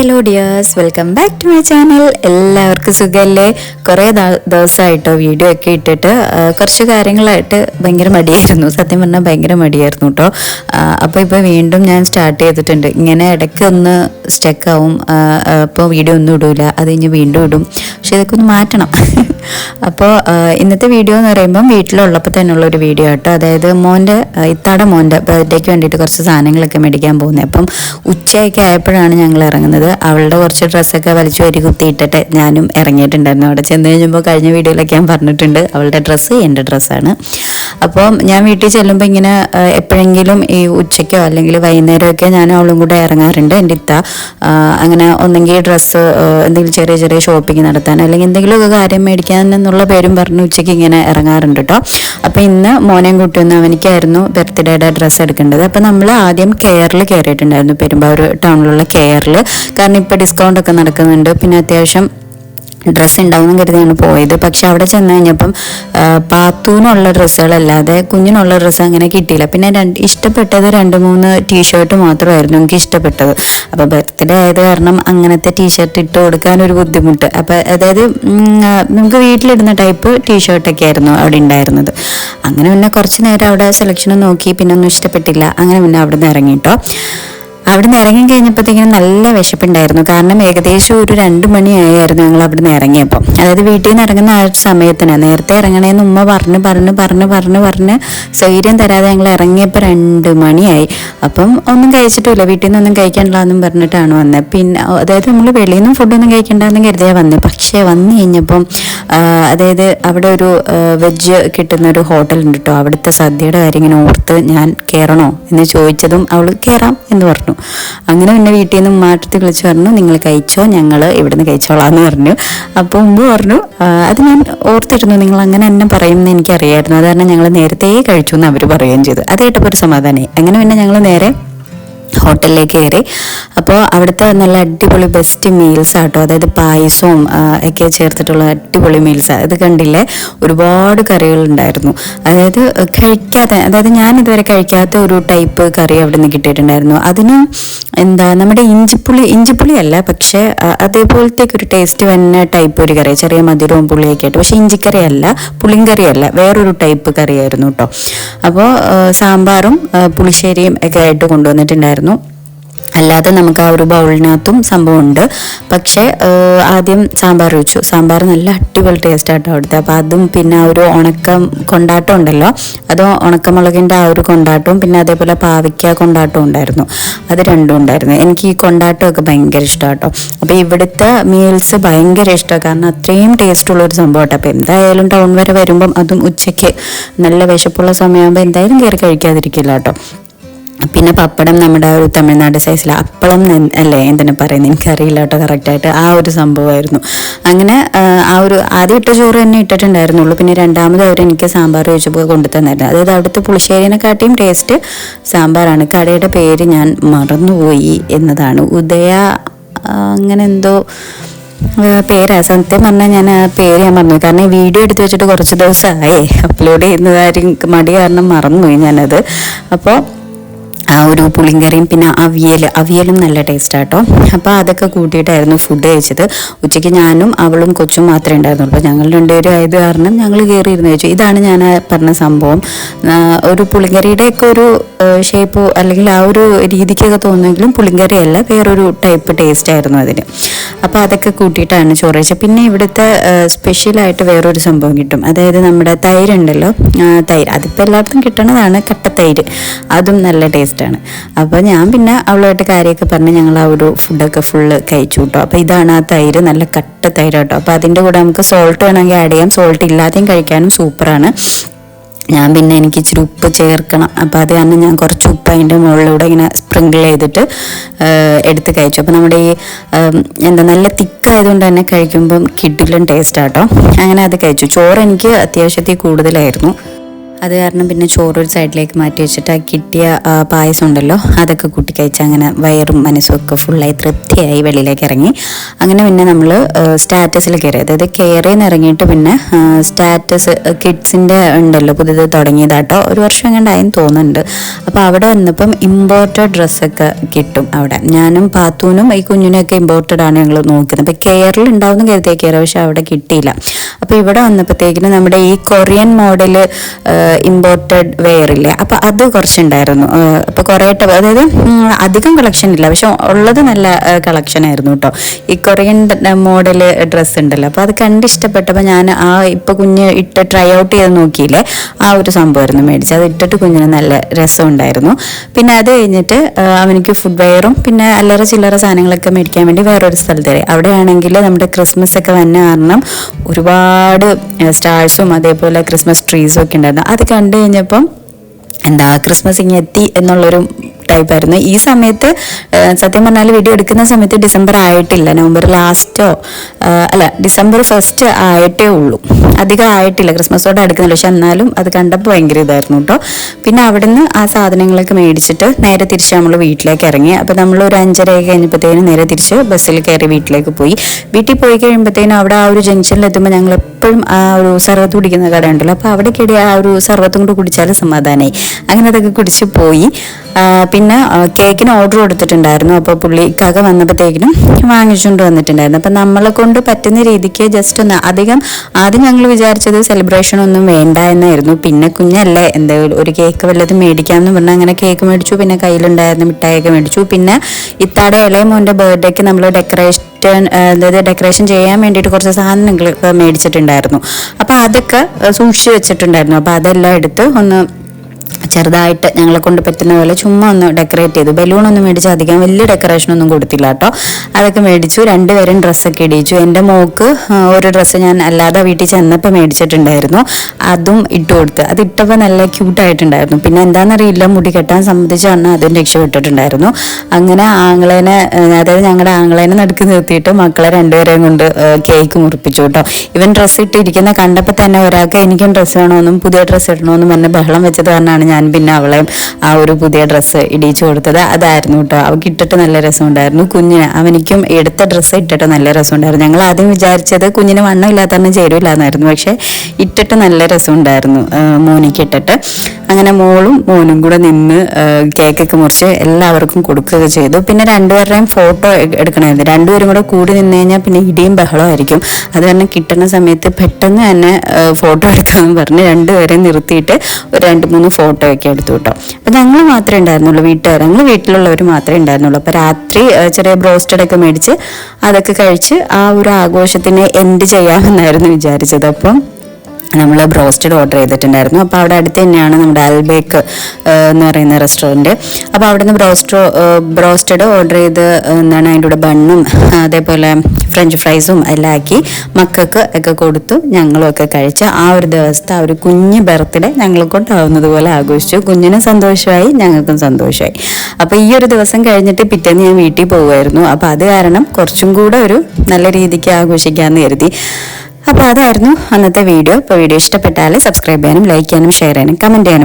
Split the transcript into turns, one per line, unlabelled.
Hello dears welcome back to my channel എല്ലാവർക്കും സുഖമല്ലേ കുറേ ദിവസമായിട്ടോ വീഡിയോ ഒക്കെ ഇട്ടിട്ട്. കുറച്ച് കാര്യങ്ങളായിട്ട് ഭയങ്കര മടിയായിരുന്നു. സത്യം പറഞ്ഞാൽ ഭയങ്കര മടിയായിരുന്നു കേട്ടോ അപ്പോൾ ഇപ്പോൾ വീണ്ടും ഞാൻ സ്റ്റാർട്ട് ചെയ്തിട്ടുണ്ട്. ഇങ്ങനെ ഇടയ്ക്ക് ഒന്ന് സ്റ്റക്കാവും അപ്പോൾ വീഡിയോ ഒന്നും ഇടൂല. അത് കഴിഞ്ഞ് വീണ്ടും ഇടും. പക്ഷെ ഇതൊക്കെ ഒന്ന് മാറ്റണം. അപ്പോൾ ഇന്നത്തെ വീഡിയോ എന്ന് പറയുമ്പം വീട്ടിലുള്ളപ്പോൾ തന്നെയുള്ള ഒരു വീഡിയോ കേട്ടോ അതായത് മോന്റെ ഇത്താടെ മോന്റെ ബർത്ത്ഡേക്ക് വേണ്ടിയിട്ട് കുറച്ച് സാധനങ്ങളൊക്കെ മേടിക്കാൻ പോകുന്നത് അപ്പം ഉച്ചയൊക്കെ ആയപ്പോഴാണ് ഞങ്ങൾ ഇറങ്ങുന്നത്. അവളുടെ കുറച്ച് ഡ്രസ്സൊക്കെ വലിച്ചു വരി കുത്തിയിട്ടിട്ട് ഞാനും ഇറങ്ങിയിട്ടുണ്ടായിരുന്നു. അവിടെ ചെന്ന് കഴിഞ്ഞപ്പോൾ കഴിഞ്ഞ വീഡിയോയിലൊക്കെ ഞാൻ പറഞ്ഞിട്ടുണ്ട്. അവളുടെ ഡ്രസ്സ് എന്റെ ഡ്രസ്സാണ് അപ്പോൾ ഞാൻ വീട്ടിൽ ചെല്ലുമ്പോൾ ഇങ്ങനെ എപ്പോഴെങ്കിലും ഈ ഉച്ചയ്ക്കോ അല്ലെങ്കിൽ വൈകുന്നേരമൊക്കെ ഞാൻ അവളും കൂടെ ഇറങ്ങാറുണ്ട്. എന്റെ ഇത്ത അങ്ങനെ ഒന്നെങ്കിൽ ഡ്രസ്സ് എന്തെങ്കിലും ചെറിയ ചെറിയ ഷോപ്പിംഗ് നടത്താൻ അല്ലെങ്കിൽ എന്തെങ്കിലുമൊക്കെ കാര്യം മേടിക്കാൻ എന്നുള്ള പേരും പറഞ്ഞ് ഉച്ചയ്ക്ക് ഇങ്ങനെ ഇറങ്ങാറുണ്ട് കേട്ടോ അപ്പം ഇന്ന് മോനെയും കുട്ടിയൊന്നും അവനിക്കായിരുന്നു ബർത്ത്ഡേയുടെ ഡ്രസ്സ് എടുക്കേണ്ടത്. അപ്പം നമ്മൾ ആദ്യം കെയറിൽ കയറിയിട്ടുണ്ടായിരുന്നു പെരുമ്പാവൂർ ടൗണിലുള്ള കെയറിൽ കാരണം ഇപ്പോൾ ഡിസ്കൗണ്ട് ഒക്കെ നടക്കുന്നുണ്ട്. പിന്നെ അത്യാവശ്യം ഡ്രസ്സ് ഉണ്ടാവും കരുതിയാണ് പോയത്. പക്ഷെ അവിടെ ചെന്ന് കഴിഞ്ഞപ്പം പാത്തൂനുള്ള ഡ്രസ്സുകളല്ലാതെ കുഞ്ഞിനുള്ള ഡ്രസ്സ് അങ്ങനെ കിട്ടിയില്ല. പിന്നെ രണ്ട് ഇഷ്ടപ്പെട്ടത് രണ്ട് മൂന്ന് ടീഷർട്ട് മാത്രമായിരുന്നു എനിക്ക് ഇഷ്ടപ്പെട്ടത്. അപ്പോൾ ബർത്ത്ഡേ ആയത് കാരണം അങ്ങനത്തെ ടീഷർട്ട് ഇട്ട് കൊടുക്കാൻ ഒരു ബുദ്ധിമുട്ട്. അപ്പോൾ അതായത് നമുക്ക് വീട്ടിലിടുന്ന ടൈപ്പ് ടീഷർട്ടൊക്കെ ആയിരുന്നു അവിടെ ഉണ്ടായിരുന്നത് അങ്ങനെ പിന്നെ കുറച്ച് നേരം അവിടെ സെലക്ഷൻ നോക്കി പിന്നെ ഒന്നും ഇഷ്ടപ്പെട്ടില്ല. അങ്ങനെ പിന്നെ അവിടെ നിന്ന് അവിടുന്ന് ഇറങ്ങി കഴിഞ്ഞപ്പോഴത്തേക്കും നല്ല വിശപ്പുണ്ടായിരുന്നു. കാരണം ഏകദേശം ഒരു രണ്ട് മണിയായിരുന്നു ഞങ്ങൾ അവിടുന്ന് ഇറങ്ങിയപ്പോൾ അതായത് വീട്ടിൽ നിന്ന് ഇറങ്ങുന്ന ആ സമയത്തിന് നേരത്തെ ഇറങ്ങണേന്ന് ഉമ്മ പറഞ്ഞ് പറഞ്ഞ് പറഞ്ഞ് പറഞ്ഞ് പറഞ്ഞ് സ്വൈര്യം തരാതെ ഞങ്ങൾ ഇറങ്ങിയപ്പോൾ രണ്ട് മണിയായി. അപ്പം ഒന്നും കഴിച്ചിട്ടില്ല വീട്ടിൽ നിന്നൊന്നും കഴിക്കണ്ടെന്നും പറഞ്ഞിട്ടാണ് വന്നത്. പിന്നെ അതായത് നമ്മൾ വെളിയിൽ നിന്നും ഫുഡൊന്നും കഴിക്കണ്ടെന്ന് കരുതിയാൽ വന്നത് പക്ഷേ വന്നു കഴിഞ്ഞപ്പം അതായത് അവിടെ ഒരു വെജ് കിട്ടുന്ന ഒരു ഹോട്ടൽ ഉണ്ട് കേട്ടോ അവിടുത്തെ സദ്യയുടെ കാര്യം ഇങ്ങനെ ഓർത്ത് ഞാൻ കയറണോ എന്ന് ചോദിച്ചതും അവൾ കയറാം എന്ന് പറഞ്ഞു. അങ്ങനെ പിന്നെ വീട്ടിൽ നിന്ന് മാറ്റത്തിൽ വിളിച്ച് പറഞ്ഞു നിങ്ങൾ കഴിച്ചോ ഞങ്ങൾ ഇവിടുന്ന് കഴിച്ചോളാം എന്ന് പറഞ്ഞു. അപ്പോൾ ഉമ്മ പറഞ്ഞു അത് ഞാൻ ഓർത്തിരുന്നു നിങ്ങൾ അങ്ങനെ എന്നെ പറയുമെന്ന് എനിക്കറിയായിരുന്നു. അത് കാരണം ഞങ്ങൾ നേരത്തെ കഴിച്ചു എന്ന് അവർ പറയുകയും ചെയ്തു. അത് കേട്ടപ്പോൾ ഒരു സമാധാനമായി അങ്ങനെ പിന്നെ ഞങ്ങൾ നേരെ ഹോട്ടലിലേക്ക് കയറി. അപ്പോൾ അവിടുത്തെ നല്ല അടിപൊളി ബെസ്റ്റ് മീൽസ് ആട്ടോ. അതായത് പായസവും ഒക്കെ ചേർത്തിട്ടുള്ള അടിപൊളി മീൽസ് അത് കണ്ടില്ലേ? ഒരുപാട് കറികളുണ്ടായിരുന്നു അതായത് കഴിക്കാതെ അതായത് ഞാൻ ഇതുവരെ കഴിക്കാത്ത ഒരു ടൈപ്പ് കറി അവിടെ നിന്ന് കിട്ടിയിട്ടുണ്ടായിരുന്നു. അതിന് എന്താ നമ്മുടെ ഇഞ്ചിപ്പുളി ഇഞ്ചിപ്പുളി അല്ല പക്ഷേ അതേപോലത്തേക്ക് അതേപോലത്തെ ഒരു ടേസ്റ്റ് വന്ന ടൈപ്പ് ഒരു കറി ചെറിയ മധുരവും പുളിയൊക്കെ ആയിട്ട്. പക്ഷേ ഇഞ്ചിക്കറി അല്ല പുളിങ്കറി അല്ല. വേറൊരു ടൈപ്പ് കറിയായിരുന്നു കേട്ടോ അപ്പോൾ സാമ്പാറും പുളിശ്ശേരിയും ഒക്കെ ആയിട്ട് കൊണ്ടുവന്നിട്ടുണ്ടായിരുന്നു. അല്ലാതെ നമുക്ക് ആ ഒരു ബൗളിനകത്തും സംഭവമുണ്ട്. പക്ഷേ ആദ്യം സാമ്പാർ വെച്ചു. സാമ്പാർ നല്ല അടിപൊളി ടേസ്റ്റ് ആട്ടോ അവിടുത്തെ. അപ്പോൾ അതും പിന്നെ ആ ഒരു ഉണക്കം കൊണ്ടാട്ടം ഉണ്ടല്ലോ? അത് ഉണക്കമുളകിന്റെ ആ ഒരു കൊണ്ടാട്ടവും പിന്നെ അതേപോലെ പാവയ്ക്ക കൊണ്ടാട്ടവും ഉണ്ടായിരുന്നു. അത് രണ്ടും ഉണ്ടായിരുന്നു. എനിക്ക് ഈ കൊണ്ടാട്ടമൊക്കെ ഭയങ്കര ഇഷ്ടമാട്ടോ അപ്പോൾ ഇവിടുത്തെ മീൽസ് ഭയങ്കര ഇഷ്ടമാണ് കാരണം അത്രയും ടേസ്റ്റ് ഉള്ളൊരു സംഭവം കേട്ടോ അപ്പോൾ എന്തായാലും ടൗൺ വരെ വരുമ്പം അതും ഉച്ചയ്ക്ക് നല്ല വിശപ്പുള്ള സമയമാകുമ്പോൾ എന്തായാലും കയറി കഴിക്കാതിരിക്കില്ല കേട്ടോ പിന്നെ പപ്പടം നമ്മുടെ ഒരു തമിഴ്നാട് സൈസിൽ അപ്പളം അല്ലേ എന്തിനാ പറയുന്നത് എനിക്കറിയില്ല കേട്ടോ കറക്റ്റായിട്ട് ആ ഒരു സംഭവമായിരുന്നു. അങ്ങനെ ആ, ഒരു ആദ്യം ഇട്ട ചോറ് തന്നെ ഇട്ടിട്ടുണ്ടായിരുന്നുള്ളൂ. പിന്നെ രണ്ടാമത് അവർ എനിക്ക് സാമ്പാർ ചോദിച്ചപ്പോൾ കൊണ്ടുതന്നായിരുന്നു അതായത് അവിടുത്തെ പുളിശ്ശേരിനെക്കാട്ടിയും ടേസ്റ്റ് സാമ്പാറാണ്. കടയുടെ പേര് ഞാൻ മറന്നുപോയി എന്നതാണ്. ഉദയ അങ്ങനെ എന്തോ പേരാ. സത്യം പറഞ്ഞാൽ ഞാൻ പേര് ഞാൻ പറഞ്ഞു കാരണം ഈ വീഡിയോ എടുത്തു വെച്ചിട്ട് കുറച്ച് ദിവസമായി അപ്ലോഡ് ചെയ്യുന്നതായിരിക്കും മടി കാരണം മറന്നുപോയി ഞാനത്. അപ്പോൾ ഒരു പുളിങ്കറിയും പിന്നെ അവിയൽ അവിയലും. നല്ല ടേസ്റ്റാട്ടോ അപ്പോൾ അതൊക്കെ കൂട്ടിയിട്ടായിരുന്നു ഫുഡ് കഴിച്ചത്. ഉച്ചയ്ക്ക് ഞാനും അവളും കൊച്ചും മാത്രമേ ഉണ്ടായിരുന്നുള്ളൂ. അപ്പോൾ ഞങ്ങൾ രണ്ടുപേരും ആയത് കാരണം ഞങ്ങൾ കയറിയിരുന്ന് കഴിച്ചു. ഇതാണ് ഞാൻ ആ പറഞ്ഞ സംഭവം. ആ, ഒരു പുളിങ്കറിയുടെയൊക്കെ ഒരു ഷേപ്പ് അല്ലെങ്കിൽ ആ ഒരു രീതിക്കൊക്കെ തോന്നുമെങ്കിലും പുളിങ്കറിയല്ല വേറൊരു ടൈപ്പ് ടേസ്റ്റ് ആയിരുന്നു അതിന്. അപ്പോൾ അതൊക്കെ കൂട്ടിയിട്ടാണ് ചോറ് കഴിച്ചത്. പിന്നെ ഇവിടുത്തെ സ്പെഷ്യലായിട്ട് വേറൊരു സംഭവം കിട്ടും. അതായത് നമ്മുടെ തൈരുണ്ടല്ലോ. തൈര്. അതിപ്പോൾ എല്ലായിടത്തും കിട്ടണതാണ് കട്ട തൈര്. അതും നല്ല ടേസ്റ്റാണ് അപ്പോൾ ഞാൻ പിന്നെ അവളുമായിട്ട് കാര്യമൊക്കെ പറഞ്ഞ് ഞങ്ങൾ ആ ഒരു ഫുഡൊക്കെ ഫുള്ള് കഴിച്ചു കേട്ടോ. അപ്പോൾ ഇതാണ് ആ തൈര് നല്ല കട്ട തൈര് കേട്ടോ. അപ്പോൾ അതിന്റെ കൂടെ നമുക്ക് സോൾട്ട് വേണമെങ്കിൽ ആഡ് ചെയ്യാം. സോൾട്ട് ഇല്ലാതെയും കഴിക്കാനും സൂപ്പറാണ് ഞാൻ പിന്നെ എനിക്ക് ഇച്ചിരി ഉപ്പ് ചേർക്കണം. അപ്പോൾ അത് കാരണം ഞാൻ കുറച്ച് ഉപ്പ് അതിന്റെ മുകളിലൂടെ ഇങ്ങനെ സ്പ്രിങ്കിൾ ചെയ്തിട്ട് എടുത്ത് കഴിച്ചു. അപ്പോൾ നമ്മുടെ ഈ എന്താ നല്ല തിക്കായതുകൊണ്ട് തന്നെ കഴിക്കുമ്പം കിഡിലും ടേസ്റ്റ് ആട്ടോ അങ്ങനെ അത് കഴിച്ചു. ചോറ് എനിക്ക് അത്യാവശ്യത്തിൽ കൂടുതലായിരുന്നു. അത് കാരണം പിന്നെ ചോറ് ഒരു സൈഡിലേക്ക് മാറ്റി വെച്ചിട്ട് ആ കിട്ടിയ പായസം ഉണ്ടല്ലോ അതൊക്കെ കൂട്ടി കഴിച്ച് അങ്ങനെ വയറും മനസ്സും ഒക്കെ ഫുള്ളായി തൃപ്തിയായി വെളിയിലേക്ക് ഇറങ്ങി. അങ്ങനെ പിന്നെ നമ്മൾ സ്റ്റാറ്റസിൽ കയറി. അതായത് കയറി നിന്ന് ഇറങ്ങിയിട്ട് പിന്നെ സ്റ്റാറ്റസ് കിഡ്സിന്റെ ഉണ്ടല്ലോ പുതിയത് തുടങ്ങിയതാട്ടോ. ഒരു വർഷം എങ്ങാണ്ടായെന്ന് തോന്നുന്നുണ്ട്. അപ്പോൾ അവിടെ വന്നപ്പം ഇമ്പോർട്ടഡ് ഡ്രസ്സൊക്കെ കിട്ടും അവിടെ. ഞാനും പാത്തൂനും ഈ കുഞ്ഞിനൊക്കെ ഇമ്പോർട്ടഡ് ആണ് ഞങ്ങൾ നോക്കുന്നത്. അപ്പോൾ കെയറിൽ ഉണ്ടാവുന്ന കരുതിയ കയറി പക്ഷെ അവിടെ കിട്ടിയില്ല. അപ്പോൾ ഇവിടെ വന്നപ്പോഴത്തേക്കിന് നമ്മുടെ ഈ കൊറിയൻ മോഡൽ ഇമ്പോർട്ടഡ് വെയർ ഇല്ലേ? അപ്പോൾ അത് കുറച്ചുണ്ടായിരുന്നു. അപ്പോൾ കുറേ അതായത് അധികം കളക്ഷൻ ഇല്ല. പക്ഷെ ഉള്ളത് നല്ല കളക്ഷൻ ആയിരുന്നു കേട്ടോ ഈ കൊറിയൻ മോഡൽ ഡ്രസ്സ് ഉണ്ടല്ലോ. അപ്പോൾ അത് കണ്ട് ഇഷ്ടപ്പെട്ടപ്പോൾ ഞാൻ ആ ഇപ്പോൾ കുഞ്ഞ് ഇട്ട് ട്രൈ ഔട്ട് ചെയ്ത് നോക്കിയില്ലേ? ആ ഒരു സംഭവമായിരുന്നു മേടിച്ചത്. അത് ഇട്ടിട്ട് കുഞ്ഞിന് നല്ല രസം ഉണ്ടായിരുന്നു പിന്നെ അത് കഴിഞ്ഞിട്ട് അവനിക്ക് ഫുഡ് വെയറും പിന്നെ അല്ലറ ചില്ലറ സാധനങ്ങളൊക്കെ മേടിക്കാൻ വേണ്ടി വേറൊരു സ്ഥലത്ത് കയറി. അവിടെയാണെങ്കിൽ നമ്മുടെ ക്രിസ്മസ് ഒക്കെ വന്ന കാരണം ഒരുപാട് സ്റ്റാർസും അതേപോലെ ക്രിസ്മസ് ട്രീസും ഒക്കെ ഉണ്ടായിരുന്നു. അത് കണ്ടു കഴിഞ്ഞപ്പം എന്താ ക്രിസ്മസ് ഇങ്ങനെ എത്തി എന്നുള്ളൊരു ടൈപ്പായിരുന്നു ഈ സമയത്ത് സത്യം പറഞ്ഞാൽ വീഡിയോ എടുക്കുന്ന സമയത്ത് ഡിസംബർ ആയിട്ടില്ല. നവംബർ ലാസ്റ്റോ അല്ല ഡിസംബർ ഫസ്റ്റ് ആയിട്ടേ ഉള്ളൂ. അധികം ആയിട്ടില്ല. ക്രിസ്മസോടെ അടുക്കുന്നില്ല. പക്ഷെ എന്നാലും അത് കണ്ടപ്പോൾ ഭയങ്കര ഇതായിരുന്നു കേട്ടോ. പിന്നെ അവിടുന്ന് ആ സാധനങ്ങളൊക്കെ മേടിച്ചിട്ട് നേരെ തിരിച്ച് നമ്മൾ വീട്ടിലേക്ക് ഇറങ്ങി. അപ്പോൾ നമ്മൾ ഒരു അഞ്ചരയൊക്കെ കഴിഞ്ഞപ്പോഴത്തേനും നേരെ തിരിച്ച് ബസ്സിൽ കയറി വീട്ടിലേക്ക് പോയി. വീട്ടിൽ പോയി കഴിയുമ്പോഴത്തേനും അവിടെ ആ ഒരു ജംഗ്ഷനിൽ എത്തുമ്പോൾ ഞങ്ങൾ എപ്പോഴും ആ ഒരു സർവത്ത് കുടിക്കുന്ന കട ഉണ്ടല്ലോ അപ്പോൾ അവിടെ കയറി ആ ഒരു സർവത്തും കൂടെ കുടിച്ചാൽ സമാധാനമായി അങ്ങനെ അതൊക്കെ കുടിച്ച് പോയി. പിന്നെ കേക്കിന് ഓർഡർ കൊടുത്തിട്ടുണ്ടായിരുന്നു. അപ്പോൾ പുള്ളി കക വന്നപ്പോഴത്തേക്കിനും വാങ്ങിച്ചുകൊണ്ട് വന്നിട്ടുണ്ടായിരുന്നു. അപ്പം നമ്മളെ കൊണ്ട് പറ്റുന്ന രീതിക്ക് ജസ്റ്റ് ഒന്ന് അധികം ആദ്യം ഞങ്ങൾ വിചാരിച്ചത് സെലിബ്രേഷൻ ഒന്നും വേണ്ട എന്നായിരുന്നു. പിന്നെ കുഞ്ഞല്ലേ എന്തെങ്കിലും ഒരു കേക്ക് വല്ലതും മേടിക്കാമെന്ന് പറഞ്ഞാൽ അങ്ങനെ കേക്ക് മേടിച്ചു. പിന്നെ കയ്യിലുണ്ടായിരുന്ന മിഠായിയൊക്കെ മേടിച്ചു. പിന്നെ ഇത്താടെ ഇളയ മോന്റെ ബർത്ത്ഡേക്ക് നമ്മൾ ഡെക്കറേഷൻ അതായത് ഡെക്കറേഷൻ ചെയ്യാൻ വേണ്ടിയിട്ട് കുറച്ച് സാധനങ്ങൾ മേടിച്ചിട്ടുണ്ടായിരുന്നു. അപ്പോൾ അതൊക്കെ സൂക്ഷിച്ച് വെച്ചിട്ടുണ്ടായിരുന്നു. അപ്പോൾ അതെല്ലാം എടുത്ത് ഒന്ന് ചെറുതായിട്ട് ഞങ്ങളെ കൊണ്ട് പറ്റുന്ന പോലെ ചുമ്മാ ഒന്ന് ഡെക്കറേറ്റ് ചെയ്തു. ബലൂണൊന്നും മേടിച്ച് അധികം വലിയ ഡെക്കറേഷൻ ഒന്നും കൊടുത്തില്ല കേട്ടോ. അതൊക്കെ മേടിച്ചു. രണ്ടുപേരും ഡ്രസ്സൊക്കെ ഇടിയിച്ചു. എന്റെ മോക്ക് ഒരു ഡ്രസ്സ് ഞാൻ അല്ലാതെ വീട്ടിൽ ചെന്നപ്പോൾ മേടിച്ചിട്ടുണ്ടായിരുന്നു. അതും ഇട്ട് കൊടുത്ത്. അത് ഇട്ടപ്പോൾ നല്ല ക്യൂട്ടായിട്ടുണ്ടായിരുന്നു പിന്നെ എന്താണെന്നറിയില്ല. മുടി കെട്ടാൻ സംബന്ധിച്ചാണ് അതും രക്ഷപ്പെട്ടിട്ടുണ്ടായിരുന്നു. അങ്ങനെ ആങ്ങളേനെ അതായത് ഞങ്ങളുടെ ആങ്ങളേനെ നടുക്ക് നിർത്തിയിട്ട് മക്കളെ രണ്ടുപേരെയും കൊണ്ട് കേക്ക് മുറിപ്പിച്ചു കേട്ടോ. ഇവൻ ഡ്രസ്സ് ഇട്ടിരിക്കുന്ന കണ്ടപ്പോൾ തന്നെ ഒരാൾക്ക് എനിക്കും ഡ്രസ്സ് വേണമെന്നും പുതിയ ഡ്രസ്സ് ഇടണമെന്നും എന്നെ ബഹളം വെച്ചത് കാരണമാണ് ഞാൻ പിന്നെ അവളെ ആ ഒരു പുതിയ ഡ്രസ്സ് ഇടിച്ചു കൊടുത്തത് അതായിരുന്നു കേട്ടോ. അവൾക്ക് ഇട്ടിട്ട് നല്ല രസമുണ്ടായിരുന്നു. കുഞ്ഞിന് അവനിക്കും എടുത്ത ഡ്രസ്സ് ഇട്ടിട്ട് നല്ല രസമുണ്ടായിരുന്നു. ഞങ്ങൾ ആദ്യം വിചാരിച്ചത് കുഞ്ഞിന് വണ്ണം ഇല്ലാത്തന്നെ ചേരൂല എന്നായിരുന്നു പക്ഷെ ഇട്ടിട്ട് നല്ല രസമുണ്ടായിരുന്നു മോനിക്ക് ഇട്ടിട്ട്. അങ്ങനെ മോളും മോനും കൂടെ നിന്ന് കേക്കൊക്കെ മുറിച്ച് എല്ലാവർക്കും കൊടുക്കുകയൊക്കെ ചെയ്തു. പിന്നെ രണ്ടുപേരുടെയും ഫോട്ടോ എടുക്കണമായിരുന്നു. രണ്ടുപേരും കൂടെ കൂടി നിന്ന് കഴിഞ്ഞാൽ പിന്നെ ഇടിയും ബഹളമായിരിക്കും അത് തന്നെ കിട്ടുന്ന സമയത്ത് പെട്ടെന്ന് തന്നെ ഫോട്ടോ എടുക്കാമെന്ന് പറഞ്ഞ് രണ്ടുപേരെയും നിർത്തിയിട്ട് ഒരു രണ്ട് മൂന്ന് ഫോട്ടോ ഒക്കെ എടുത്തു കേട്ടോ. അപ്പം ഞങ്ങൾ മാത്രമേ ഉണ്ടായിരുന്നുള്ളൂ വീട്ടുകാർ. ഞങ്ങൾ വീട്ടിലുള്ളവർ മാത്രമേ ഉണ്ടായിരുന്നുള്ളൂ. അപ്പോൾ രാത്രി ചെറിയ ബ്രോസ്റ്റഡ് ഒക്കെ മേടിച്ച് അതൊക്കെ കഴിച്ച് ആ ഒരു ആഘോഷത്തിനെ എൻഡ് ചെയ്യാമെന്നായിരുന്നു വിചാരിച്ചത്. അപ്പം നമ്മൾ ബ്രോസ്റ്റഡ് ഓർഡർ ചെയ്തിട്ടുണ്ടായിരുന്നു. അപ്പോൾ അവിടെ അടുത്ത് തന്നെയാണ് നമ്മുടെ അൽബേക്ക് എന്ന് പറയുന്ന റെസ്റ്റോറന്റ് അപ്പോൾ അവിടെ നിന്ന് ബ്രോസ്റ്റോ ബ്രോസ്റ്റഡ് ഓർഡർ ചെയ്ത് എന്താണ് അതിന്റെ കൂടെ ബണ്ണും അതേപോലെ ഫ്രഞ്ച് ഫ്രൈസും എല്ലാം ആക്കി മക്കൾക്ക് ഒക്കെ കൊടുത്തു. ഞങ്ങളും ഒക്കെ കഴിച്ച് ആ ഒരു ദിവസത്തെ ആ ഒരു കുഞ്ഞ് ബർത്ത്ഡേ ഞങ്ങളെ കൊണ്ടാവുന്നത് ആഘോഷിച്ചു. കുഞ്ഞിനും സന്തോഷമായി ഞങ്ങൾക്കും സന്തോഷമായി. അപ്പോൾ ഈ ഒരു ദിവസം കഴിഞ്ഞിട്ട് പിറ്റേന്ന് ഞാൻ വീട്ടിൽ പോകുമായിരുന്നു അപ്പോൾ അത് കാരണം കുറച്ചും കൂടെ ഒരു നല്ല രീതിക്ക് ആഘോഷിക്കാമെന്ന് കരുതി. അപ്പോൾ അതായിരുന്നു അന്നത്തെ വീഡിയോ. ഇപ്പൊ വീഡിയോ ഇഷ്ടപ്പെട്ടാൽ സബ്സ്ക്രൈബ് ചെയ്യാനും ലൈക്ക് ചെയ്യാനും ഷെയർ ചെയ്യാനും കമന്റ് ചെയ്യാനും